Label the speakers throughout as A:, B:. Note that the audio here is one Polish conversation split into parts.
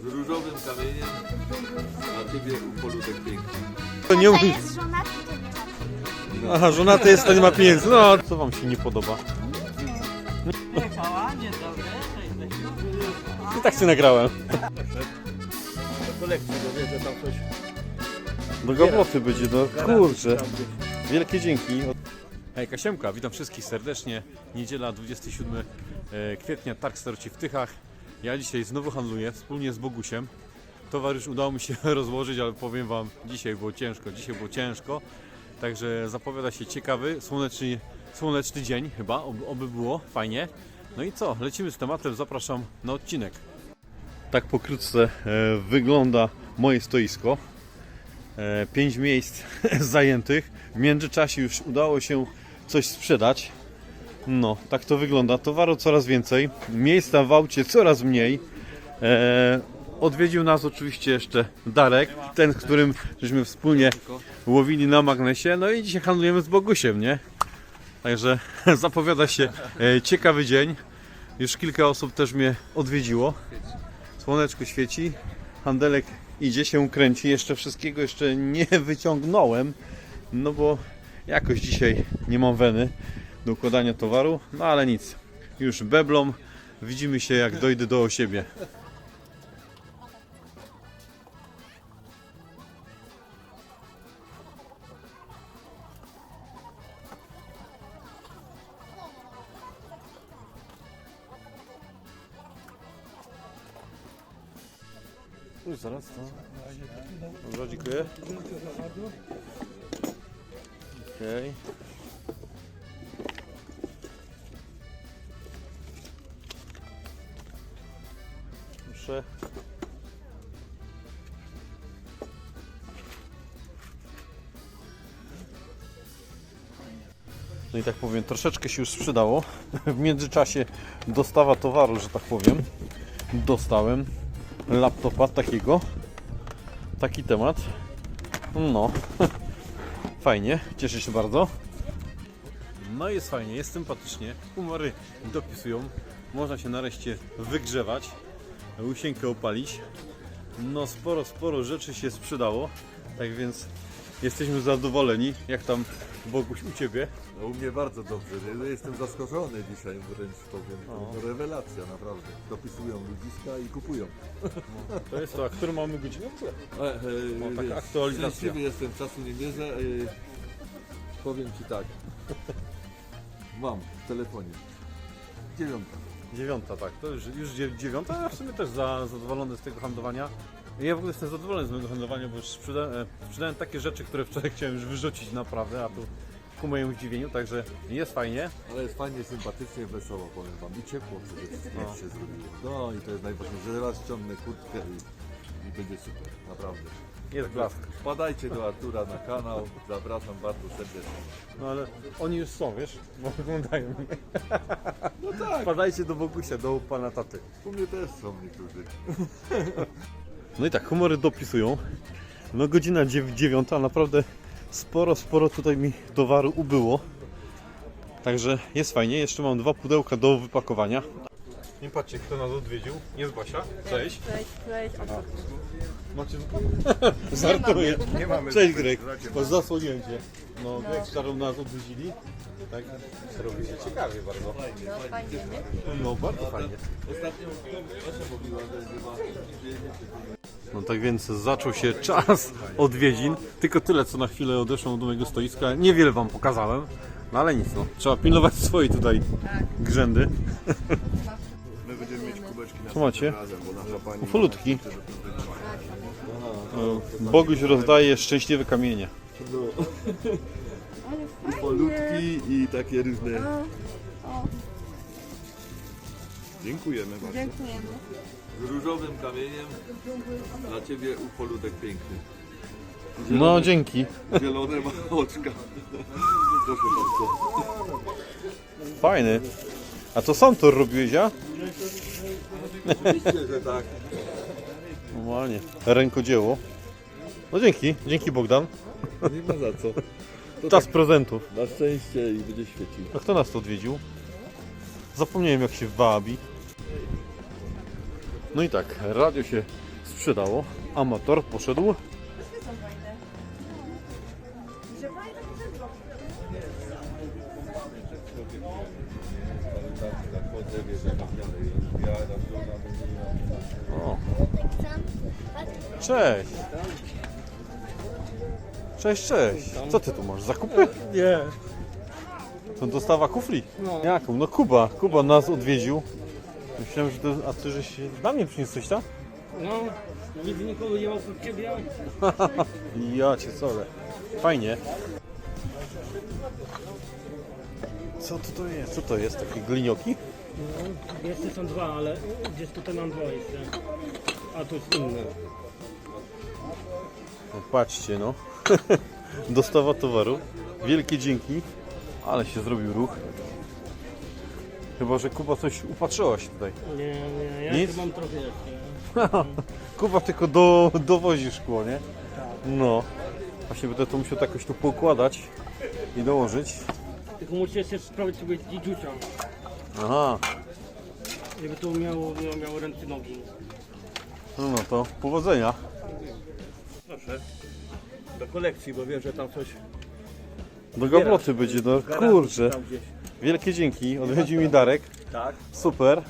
A: Z różowym kamieniem na ciebie upolutek piękny.
B: To nie
C: To
B: mówi.
C: jest żonaty, to nie ma.
B: Aha, żonaty jest, to nie ma pieniędzy. No, co wam się nie podoba?
D: Jechała, dzień dobry, cześć,
B: I tak się nagrałem.
A: Do kolekcji, bo wiem, że tam coś...
B: Do gaboty będzie, no kurczę. Wielkie dzięki. Hej Kasiemka, witam wszystkich serdecznie. Niedziela 27 e, kwietnia, Targ Staroci w Tychach. Ja dzisiaj znowu handluję wspólnie z Bogusiem. Towar już udało mi się rozłożyć, ale powiem Wam, dzisiaj było ciężko, dzisiaj było ciężko. Także zapowiada się ciekawy, słoneczny, słoneczny dzień chyba, oby było, fajnie. No i co, lecimy z tematem, zapraszam na odcinek. Tak pokrótce e, wygląda moje stoisko. E, pięć miejsc zajętych. W międzyczasie już udało się coś sprzedać. No, tak to wygląda. Towaru coraz więcej, miejsca w aucie coraz mniej. E, odwiedził nas oczywiście jeszcze Darek, ten, z którym żeśmy wspólnie łowili na magnesie. No i dzisiaj handlujemy z Bogusiem, nie? Także zapowiada się e, ciekawy dzień. Już kilka osób też mnie odwiedziło. Słoneczko świeci, handelek idzie się kręci. Jeszcze wszystkiego jeszcze nie wyciągnąłem, no bo jakoś dzisiaj nie mam weny do układania towaru, no ale nic. Już beblom. Widzimy się jak dojdę do siebie. Już zaraz to. Dobra, dziękuję. Okej. Proszę. No i tak powiem, troszeczkę się już sprzedało. W międzyczasie dostawa towaru, że tak powiem. Dostałem laptopa takiego. Taki temat. No. Fajnie, cieszę się bardzo. No jest fajnie, jest sympatycznie. Humory dopisują. Można się nareszcie wygrzewać, łusieńkę opalić. No sporo, sporo rzeczy się sprzedało. Tak więc jesteśmy zadowoleni. Jak tam Boguś u Ciebie?
A: No, u mnie bardzo dobrze. Ja Jestem zaskoczony dzisiaj, wręcz powiem. To rewelacja, naprawdę. Dopisują ludziska i kupują.
B: To jest to, a którą mamy godzinę?
A: E, e,
B: O, taka
A: wiesz,
B: aktualizacja.
A: Szczęśliwy jestem, czasu nie bierze. E, powiem Ci tak. Mam w telefonie. Dziewiąta.
B: Dziewiąta, tak. To już, już dziew- dziewiąta, ja w sumie też za, zadowolony z tego handlowania. Ja w ogóle jestem zadowolony z mojego handlowania, bo już sprzeda, e, sprzedałem takie rzeczy, które wczoraj chciałem już wyrzucić naprawdę, a tu ku mojemu zdziwieniu, także jest fajnie.
A: Ale jest fajnie, sympatycznie, wesoło, powiem Wam. I ciepło przede wszystkim
B: No.
A: się zrobiło. No i to jest najważniejsze, że raz ściągnę kurtkę i, i będzie super, naprawdę.
B: Jest blask.
A: Wpadajcie do Artura na kanał, zapraszam bardzo serdecznie.
B: No ale oni już są, wiesz, bo wyglądają mnie.
A: No tak,
B: Wpadajcie do Bogusia, do pana taty.
A: u mnie też są niektórzy.
B: No i tak, humory dopisują. No godzina dziew- dziewiąta, naprawdę sporo, sporo tutaj mi towaru ubyło. Także jest fajnie, jeszcze mam dwa pudełka do wypakowania. Nie patrzcie, kto nas odwiedził. Jest Basia. Cześć.
D: cześć, cześć.
B: Macie... Żartuję. Nie mamy. Cześć Greg. Bo zasłoniłem cię. No, Greg z Czarą nas odwiedzili. Tak, robi się ciekawie bardzo.
D: No fajnie, nie?
B: No, bardzo fajnie.
A: Ostatnio Basia mówiła, że chyba
B: No tak więc zaczął się czas odwiedzin. Tylko tyle, co na chwilę odeszło do mojego stoiska. Niewiele wam pokazałem. No ale nic, no. Trzeba pilnować swojej tutaj grzędy.
A: My będziemy mieć kubeczki na
B: Co macie?
A: razem, bo nasza pani...
B: Ufolutki. No, Boguś rozdaje szczęśliwe kamienie.
A: Ufolutki i takie różne... Dziękujemy bardzo.
D: Dziękujemy.
A: Z różowym kamieniem dla Ciebie upolutek piękny.
B: No dzięki.
A: Zielone ma oczka. Proszę bardzo.
B: Fajny. A to sam to robiłeś, ja?
A: Oczywiście, że tak.
B: Normalnie. Rękodzieło. No dzięki. Dzięki Bogdan.
A: Nie ma za co.
B: Czas prezentów.
A: Na szczęście i będzie świecił.
B: A kto nas tu odwiedził? Zapomniałem jak się wabi. No i tak, radio się sprzedało. Amator poszedł.
D: Wszystkie są
B: Cześć. Cześć, cześć. Co ty tu masz? Zakupy?
E: Nie.
B: To dostawa kufli. Jaką? No Kuba. Kuba nas odwiedził. Myślałem, że to... A ty żeś dla mnie przyniosłeś, tak?
E: No, nigdy nikogo nie ma oprócz ciebie.
B: Ja cię solę. Fajnie. Co to, to jest? Co to jest? Takie glinioki?
E: No, jeszcze są dwa, ale gdzieś tutaj mam dwa jeszcze. A tu jest inne.
B: No, patrzcie no. Dostawa towaru. Wielkie dzięki. Ale się zrobił ruch. Chyba, że Kuba coś upatrzyłaś tutaj.
E: Nie, nie, ja
B: Nic?
E: mam trochę jeszcze.
B: Kuba tylko do, dowozi szkło, nie? No. Właśnie będę to musiał tak jakoś tu poukładać i dołożyć.
E: Tylko muszę jeszcze sprawić sobie dzidziucia,
B: Aha.
E: żeby to miało, miało, miało ręce nogi.
B: No, no to powodzenia.
F: Proszę. Do kolekcji, bo wiem, że tam coś
B: Do gabloty będzie, no kurczę.
F: tam gdzieś.
B: Wielkie dzięki. Odwiedził mi Darek.
F: Tak,
B: Super.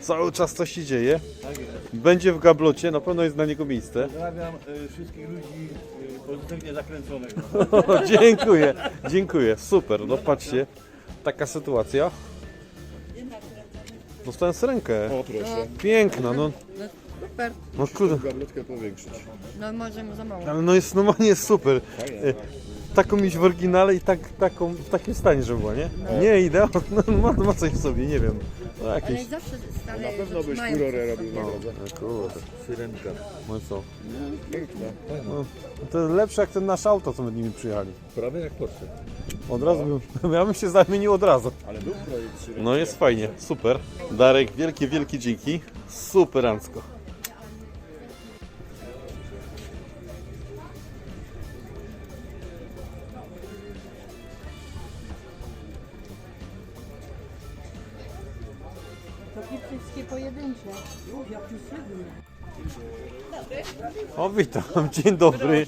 B: Cały czas coś się dzieje.
F: tak jest.
B: Będzie w gablocie, na pewno jest na niego miejsce.
F: Pozdrawiam y, wszystkich ludzi y, pozytywnie zakręconych.
B: dziękuję, dziękuję. Super, no patrzcie. Taka sytuacja. Dostałem rękę.
F: O proszę.
B: Piękna, no.
D: Super.
B: No kurde.
F: Powiększyć.
D: No możemy za mało.
B: Ale no jest normalnie jest super. E, Taką mieć w oryginale i tak, taką, w takim stanie, żeby była, nie? Nie, idealnie, no, ma, ma coś w sobie, nie wiem. No
D: Ale
B: jakieś...
D: zawsze stare
F: Na pewno byś
D: mają
F: furorę
D: coś
F: robił
D: takiego.
F: na drodze.
B: No kurde,
A: Syrenka.
B: no i co?
F: Piękne.
B: No, to lepsze jak ten nasz auto, co my nimi przyjechali.
A: Prawie jak Porsche.
B: Od razu bym, ja bym się zamienił od razu.
F: Ale był projekt.
B: No jest fajnie, super. Darek, wielkie, wielkie dzięki. Superancko. Witam, dzień dobry.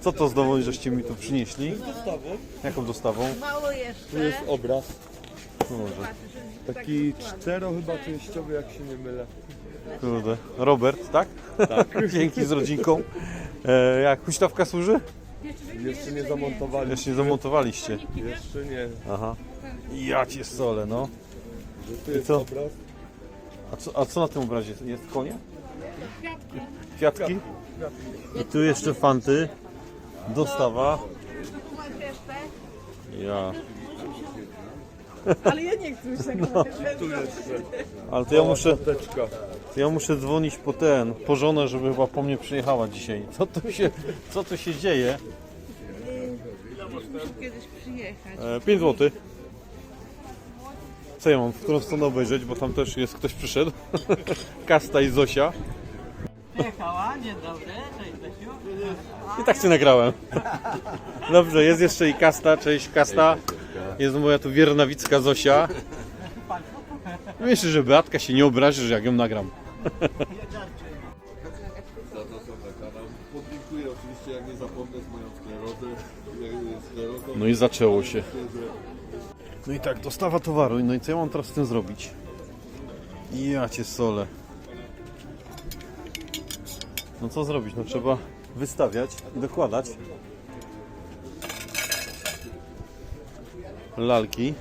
B: Co to znowu, żeście mi tu przynieśli? Jaką dostawą?
D: Mało jeszcze.
A: Tu jest obraz.
B: No może,
A: Taki cztero chyba częściowy, jak się nie mylę.
B: kurde. Robert, tak? Tak. Dzięki z rodzinką. E, jak huśtawka służy?
A: Jeszcze nie zamontowali.
B: Jeszcze nie zamontowaliście.
A: Jeszcze nie.
B: Aha. Ja cię solę, no.
A: Tu jest
B: co?
A: obraz.
B: A co, a co na tym obrazie? Jest konie? Kwiatki. I tu jeszcze fanty. Dostawa. Ja.
D: Ale ja nie chcę już tego.
A: Jeszcze.
B: Ale to ja muszę, to ja muszę dzwonić po ten, po żonę, żeby chyba po mnie przyjechała dzisiaj. Co tu się, co tu się dzieje?
D: Kiedyś przyjechać.
B: E, 5 zł. Co ja mam, w którą stronę obejrzeć, bo tam też jest ktoś przyszedł. Kasta i Zosia.
E: Przyjechała, dzień dobry, cześć Zasiu.
B: I tak cię nagrałem. Dobrze, jest jeszcze i Kasta, cześć Kasta. Jest moja tu wiernawicka Zosia. Myślę, że Beatka się nie obrazi, że jak ją nagram.
A: Zapraszam na kanał. Podlinkuję oczywiście, jak nie zapomnę, z moją sklerozę. jak- sklerozą.
B: No i zaczęło się. No i tak, dostawa towaru. No i co ja mam teraz z tym zrobić? Ja cię solę. No co zrobić? No trzeba wystawiać i dokładać. Lalki.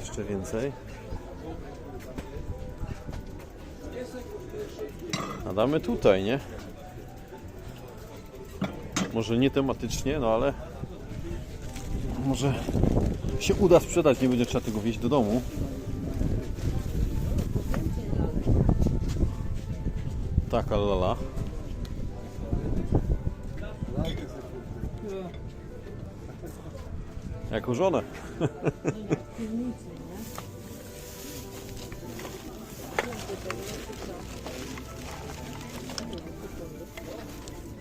B: Jeszcze więcej. A damy tutaj, nie? Może nie tematycznie, no ale może się uda sprzedać, nie będzie trzeba tego wieźć do domu. Taka lala. Jako żonę.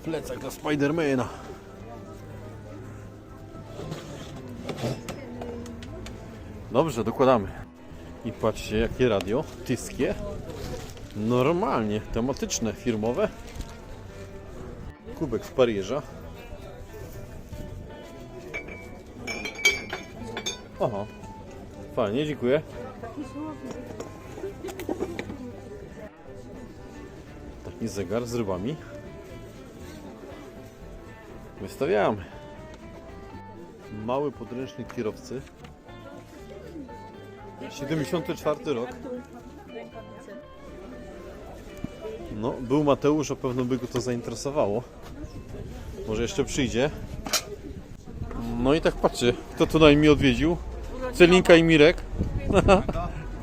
B: Plecak dla Spidermana. Dobrze, dokładamy. I patrzcie, jakie radio tyskie. Normalnie, tematyczne, firmowe. Kubek z Paryża. Aha. Fajnie, dziękuję. Taki zegar z rybami. Wystawiamy. Mały podręcznik kierowcy. 74 rok. No, był Mateusz, a pewno by go to zainteresowało. Może jeszcze przyjdzie. No i tak patrzcie, kto tutaj mi odwiedził? Celinka i Mirek.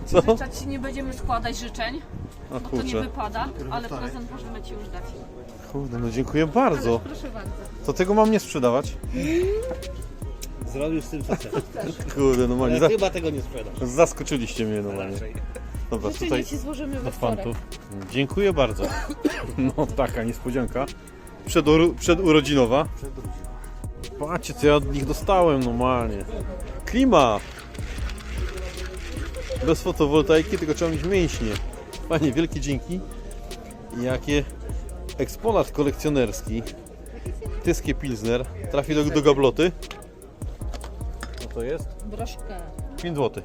B: Co?
D: Życzać ci nie będziemy składać życzeń,
B: A
D: bo to nie
B: kurczę.
D: wypada, ale prezent możemy ci już dać.
B: Kurde, no dziękuję bardzo.
D: Proszę bardzo.
B: To tego mam nie sprzedawać?
E: Zrobił z tym co chce.
B: Kurde, normalnie. Za,
E: Chyba tego nie sprzedasz.
B: zaskoczyliście mnie normalnie. Dobra, tutaj
D: Życzenie ci złożymy we wtorek.
B: fantów. Dziękuję bardzo. No taka niespodzianka. Przeduru, przedurodzinowa. Patrzcie co ja od nich dostałem normalnie. Klima! Bez fotowoltaiki, tylko trzeba mieć mięśnie. Panie, wielkie dzięki. Jakie eksponat kolekcjonerski. Tyskie Pilsner. Trafi do, do gabloty. Co to jest?
D: Broszkę.
B: 5 zł.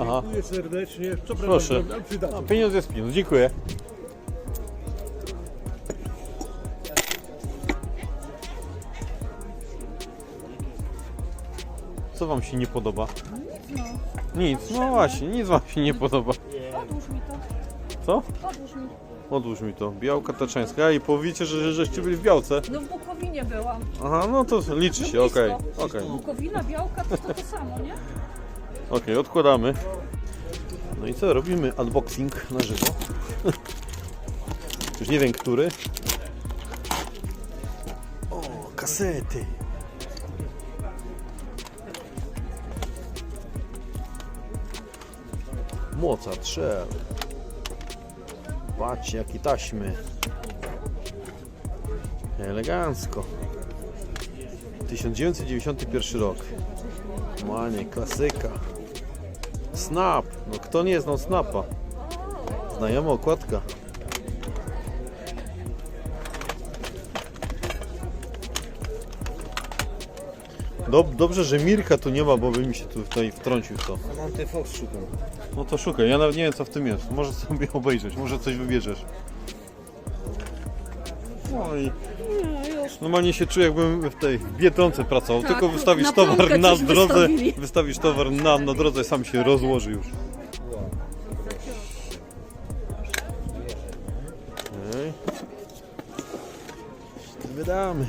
B: Aha,
E: Dziękuję serdecznie. Co
B: Proszę.
E: ale przydatne.
B: a pieniądz jest pieniądz, dziękuję. Co wam się nie podoba? Nic, no właśnie, nic wam się nie podoba.
D: Odłóż mi to.
B: Co?
D: Odłóż mi.
B: Odłóż mi to. Białka taczańska i powiecie, że żeście byli w Białce.
D: No w Bukowinie byłam.
B: Aha, no to liczy się, okej. Okej,
D: Bukowina, Białka to to, to samo, nie?
B: Okej, odkładamy. No i co, robimy unboxing na żywo. Już nie wiem, który. O, kasety. Mozart, Shell. Patrzcie, jakie taśmy. Elegancko. 1991 rok. Normalnie, klasyka. Snap. No kto nie znał Snapa? Znajoma okładka. Dob dobrze, że Mirka tu nie ma, bo by mi się tu tutaj wtrącił w to.
E: Mam ten Fox szukam.
B: No to szukaj, ja nawet nie wiem co w tym jest. Może sobie obejrzeć, może coś wybierzesz. No i normalnie się czuję jakbym w tej Biedronce pracował,
D: Tak,
B: tylko wystawisz
D: na
B: towar na
D: coś
B: drodze,
D: wystawili.
B: wystawisz towar nam na drodze sam się rozłoży już. Okej. Wydamy.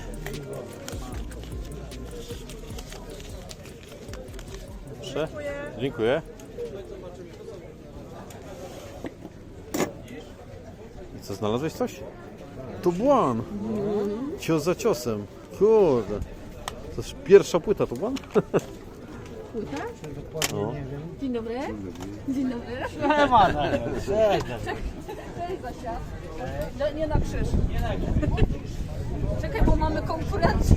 B: Proszę. Dziękuję. I co, znalazłeś coś? To błan. Cios za ciosem. Kurde. To jest pierwsza płyta, to błan?
D: Płyta?
B: No.
D: Dzień dobry. Dzień dobry. Cześć Zosia. No, nie na krzyż. Czekaj, bo mamy konkurencję.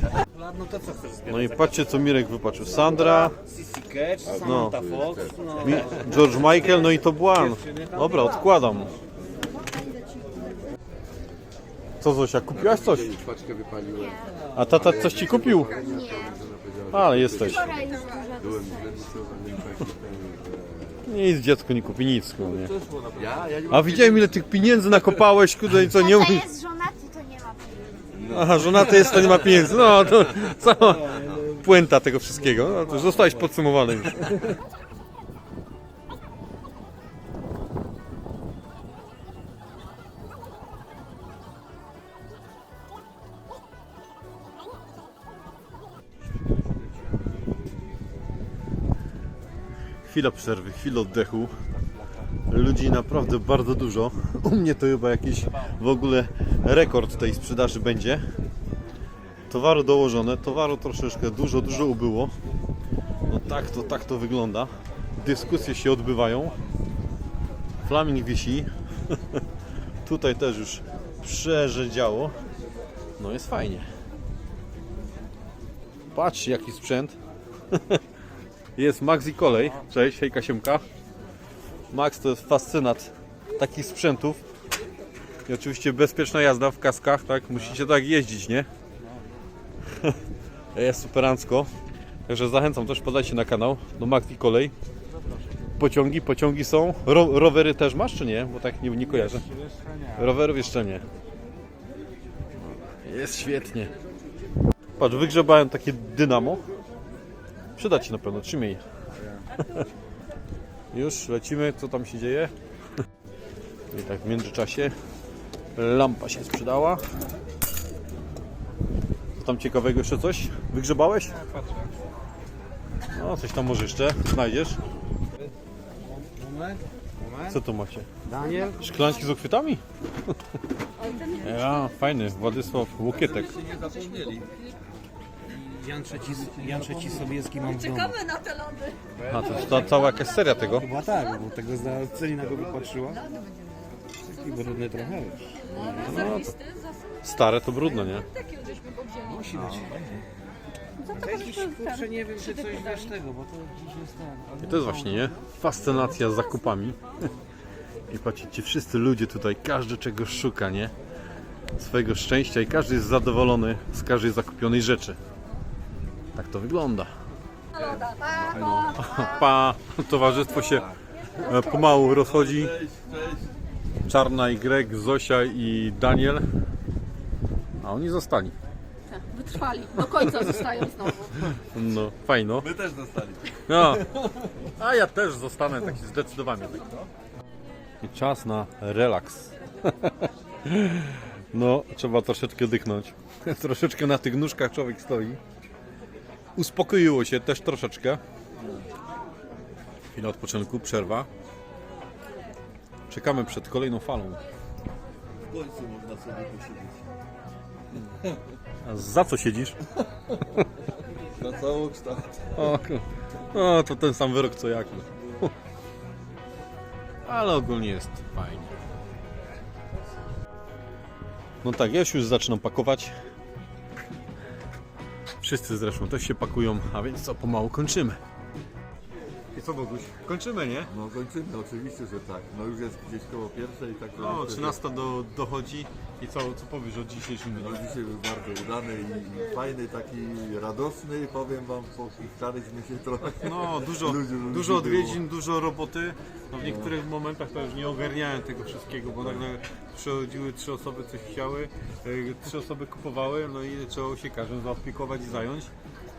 E: No to co chcesz zbierać?
B: no i patrzcie co Mirek wypatrzył. Sandra,
E: Sissy Catch,
B: No.
E: Samantha Fox, no.
B: Mi George Michael, no i to błan. Dobra, odkładam. Co Zosia, kupiłaś coś?
A: Paczkę wypaliłem.
B: A tata coś ci kupił?
C: Nie.
B: Ale jesteś.
C: Wczoraj już dużo
B: Nic dziecko nie kupi, nic. Nie.
A: Ja? Ja nie
B: A widziałem ile tych pieniędzy nakopałeś, kurde, i co nie
C: Tata
B: mówi.
C: jest żonaty, to nie ma pieniędzy.
B: Aha, żonaty jest, to nie ma pieniędzy. No to cała puenta tego wszystkiego. No, to już zostałeś podsumowany już. Chwila przerwy, chwila oddechu. Ludzi naprawdę bardzo dużo. U mnie to chyba jakiś w ogóle rekord tej sprzedaży będzie. Towaru dołożone, towaru troszeczkę dużo, dużo ubyło. No tak to, tak to wygląda. Dyskusje się odbywają. Flaming wisi. Tutaj też już przerzedziało. No jest fajnie. Patrzcie jaki sprzęt. jest Max i kolej. Cześć, hejka siemka. Max to jest fascynat takich sprzętów. I oczywiście bezpieczna jazda w kaskach, tak? Musicie tak jeździć, nie? jest superancko. Także zachęcam też podajcie na kanał do Max i kolej. Pociągi, pociągi są. Ro, rowery też masz czy nie? Bo tak nie, nie kojarzę. Rowerów jeszcze nie. Jest świetnie. Patrz, wygrzebałem takie dynamo. Przyda Ci na pewno, trzymaj. Już lecimy, co tam się dzieje? I tak w międzyczasie lampa się sprzedała. Co tam ciekawego jeszcze coś? Wygrzebałeś? No, coś tam może jeszcze znajdziesz. Co tu macie?
E: Daniel?
B: Szklanki z okwiatami? Ja, fajny, Władysław Łokietek.
E: Jan trzeci, Jan trzeci Sobieski mam w domu.
D: Czekamy na te lody.
B: A, to jest ta cała jakaś seria tego.
E: Chyba tak, bo tego za Celina go patrzyła. Taki brudny trochę.
D: Zerwisty,
B: Stare to brudno, nie?
D: Takie żeśmy go wzięli.
E: Musi być. Jakiś kurczę nie wiem, czy coś wiesz tego, bo to dziś jest ten.
B: I to jest właśnie, nie? Fascynacja zakupami. I patrzcie, wszyscy ludzie tutaj, każdy czegoś szuka, nie? Swojego szczęścia i każdy jest zadowolony z każdej zakupionej rzeczy. Tak to wygląda.
D: Pa, pa.
B: Pa, towarzystwo się e, pomału rozchodzi.
A: Cześć, cześć.
B: Czarna i Greg, Zosia i Daniel. A oni zostali.
D: Wytrwali. Do końca zostają znowu.
B: No, fajno.
A: My też dostali.
B: No. A ja też zostanę taki zdecydowany. I czas na relaks. No, trzeba troszeczkę dychnąć. Troszeczkę na tych nóżkach człowiek stoi. Uspokoiło się też troszeczkę. Chwila odpoczynku, przerwa. Czekamy przed kolejną falą.
A: W końcu można sobie posiedzieć.
B: A za co siedzisz?
A: Na całą kształt.
B: O, no, to ten sam wyrok co jak. no. Ale ogólnie jest fajnie. No tak, ja już zaczynam pakować. Wszyscy zresztą też się pakują, a więc co, pomału kończymy. I co Boguś? Kończymy, nie?
A: No kończymy, oczywiście, że tak. No już jest gdzieś koło pierwszej, tak
B: No,
A: myślę, że-
B: 13 do, dochodzi. I co, co powiesz o dzisiejszym dniu?
A: No dzisiaj był bardzo udany i, fajny, taki radosny, powiem wam, postaraliśmy się trochę.
B: No, dużo,
A: Ludzi- ludzi
B: dużo
A: było.
B: odwiedzin, dużo roboty. No, w niektórych momentach to już nie ogarniałem tego wszystkiego, bo nagle przychodziły trzy osoby, coś chciały, y, trzy osoby kupowały, no i trzeba się każdym zaopiekować i zająć.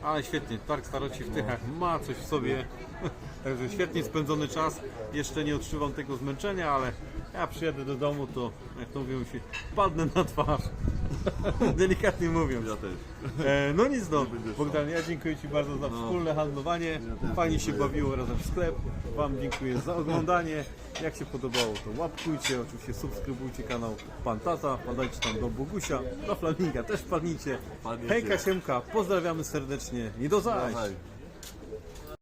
B: Ale świetnie, Targ Staroci w Tychach ma coś w sobie. Także świetnie spędzony czas. Jeszcze nie odczuwam tego zmęczenia, ale ja przyjadę do domu, to jak to mówią się, padnę na twarz. Delikatnie mówiąc.
A: Ja też.
B: E, no nic no, Bogdan, ja dziękuję Ci bardzo za wspólne handlowanie. Fajnie się bawiło razem w sklep. Wam dziękuję za oglądanie. Jak się podobało, to łapkujcie, oczywiście subskrybujcie kanał Pan Tata, padajcie tam do Bogusia, do Flaminga też.
A: Wpadniecie.
B: Hejka Siemka, pozdrawiamy serdecznie i do zaś!